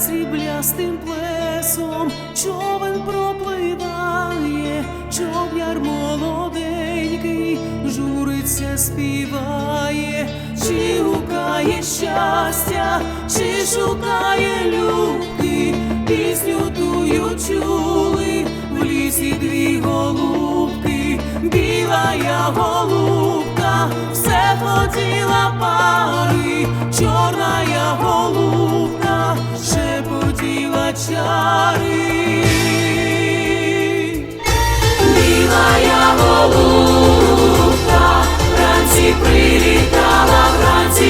сріблястим плесом. Човен пропливає, човняр молоденький, журиться, співає, чи гукає щастя, чи шукає любки, пісню тую чули в лісі дві голубки, біла я голубка, все хотіла пари, чорна я голубка,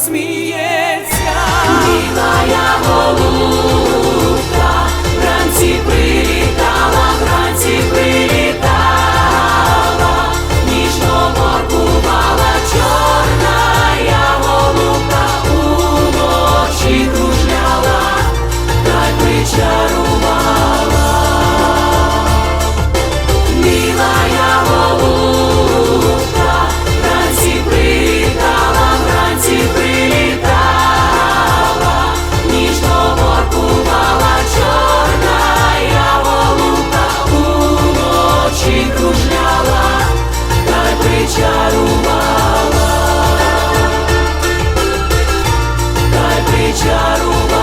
сміється, Мій моя голова. чарував.